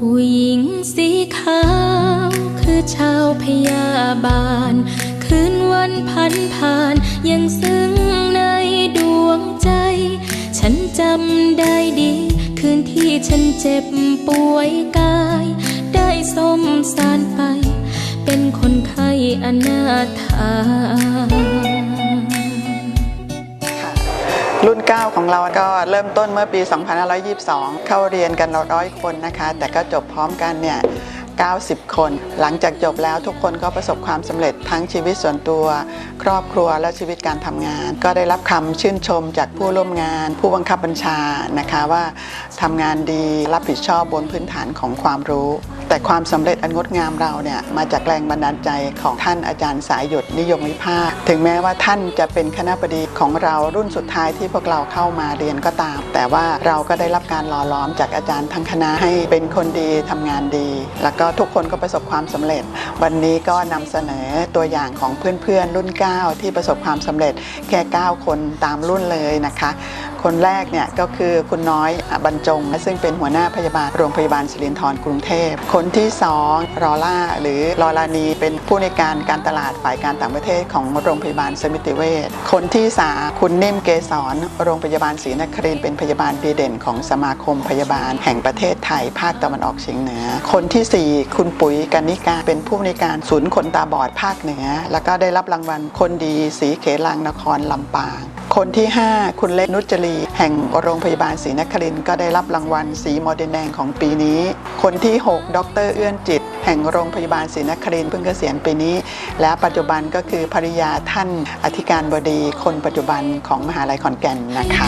ผู้หญิงสีขาวคือชาวพยาบาล คืนวันพันผ่านยังซึ้งในดวงใจ ฉันจำได้ดี คืนที่ฉันเจ็บป่วยกาย ได้สมสารไป เป็นคนไข้อนาถา รุ่น 9 ของเราก็เริ่มต้นเมื่อปี 2522 เข้าเรียนกันร้อยคนนะคะ แต่ก็จบพร้อมกันเนี่ย 90 คน หลังจากจบแล้วทุกคนก็ประสบความสำเร็จทั้งชีวิตส่วนตัว ครอบครัวและชีวิตการทำงาน ก็ได้รับคำชื่นชมจากผู้ร่วมงาน ผู้บังคับบัญชานะคะว่าทำงานดีรับผิดชอบบนพื้นฐานของความรู้ แต่ความสำเร็จอันงดงามเราเนี่ยมาจากแรงบันดาลใจของท่านอาจารย์สายหยุดนิยมวิภาค ถึงแม้ว่าท่านจะเป็นคณะบดีของเรารุ่นสุดท้ายที่พวกเราเข้ามาเรียนก็ตาม แต่ว่าเราก็ได้รับการหล่อล้อมจากอาจารย์ทั้งคณะให้เป็นคนดีทำงานดี แล้วก็ทุกคนก็ประสบความสำเร็จ วันนี้ก็นำเสนอตัวอย่างของเพื่อนๆ รุ่น 9 ที่ประสบความสำเร็จแค่ 9 คนตามรุ่นเลยนะคะ คนแรกเนี่ยก็คือคุณน้อยบรรจง ซึ่งเป็นหัวหน้าพยาบาลโรงพยาบาลสิรินธรกรุงเทพคนที่สองรอล่าหรือลอลานีเป็นผู้ในการการตลาดฝ่ายการต่างประเทศของโรงพยาบาลสมิติเวชคนที่สามคุณนิ่มเกษรโรงพยาบาลศรีนครินเป็นพยาบาลดีเด่นของสมาคมพยาบาลแห่งประเทศไทยภาคตะวันออกเฉียงเหนือ คนที่สี่คุณปุ๋ยกันนิกาเป็นผู้ในการศูนย์คนตาบอดภาคเหนือ แล้วก็ได้รับรางวัลคนดีสีเขลังนครลำปาง คนที่ 5 คุณเล็กนุจรี แห่งโรงพยาบาลศรีนครินทร์ก็ได้รับรางวัลสีโมเดลแดงของปีนี้ คนที่ 6 ดร เอื้อนจิต แห่งโรงพยาบาลศรีนครินทร์เพิ่งเกษียณปีนี้ และปัจจุบันก็คือภริยาท่านอธิการบดีคนปัจจุบันของมหาลัยขอนแก่นนะคะ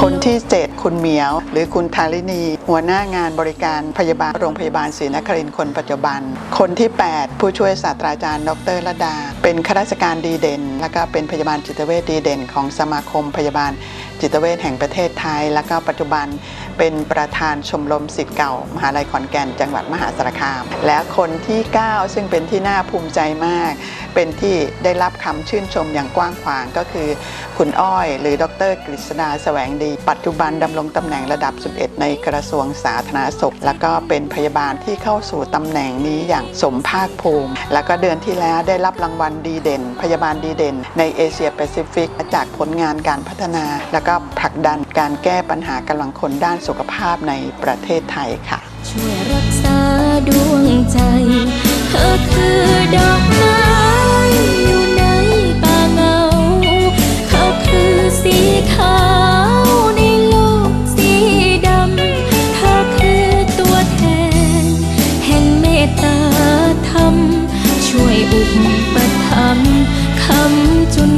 คนที่ 7 คุณเหมียว หรือคุณทารินี หัวหน้างานบริการพยาบาลโรงพยาบาลศรีนครินทร์คนปัจจุบัน คนที่ 8 ผู้ช่วยศาสตราจารย์ ดรระดา เป็นข้าราชการดีเด่น และก็เป็นพยาบาลจิตเวชดีเด่น ของสมาคมพยาบาลจิตเวชแห่งประเทศไทย และก็ปัจจุบัน เป็นประธานชมรมศิษย์เก่า มหาลัยขอนแก่นจังหวัดมหาสารคาม และคนที่ 9 ซึ่งเป็นที่น่าภูมิใจมาก เป็นที่ได้รับคำชื่นชมอย่างกว้างขวางก็คือ คุณอ้อย หรือดรกฤษดาแสวงดี ปัจจุบันดำรงตำแหน่งระดับ 11 ในกระทรวงสาธารณสุข แล้วก็เป็นพยาบาลที่เข้าสู่ตำแหน่งนี้อย่างสมภาคภูมิ แล้วก็เดือนที่แล้วได้รับรางวัลดีเด่น พยาบาลดีเด่น ในเอเชียแปซิฟิกจากผลงานการพัฒนา แล้วก็ผลักดันการแก้ปัญหากำลังคนด้านสุขภาพในประเทศไทยค่ะ ช่วยรักษาดวงใจเธอคือดอกไม้อยู่ในป่าเงา เขาคือสีขาวในโลกสีดำ เธอคือตัวแทน แห่งเมตตาธรรม ช่วยอุปถัมภ์คำจุน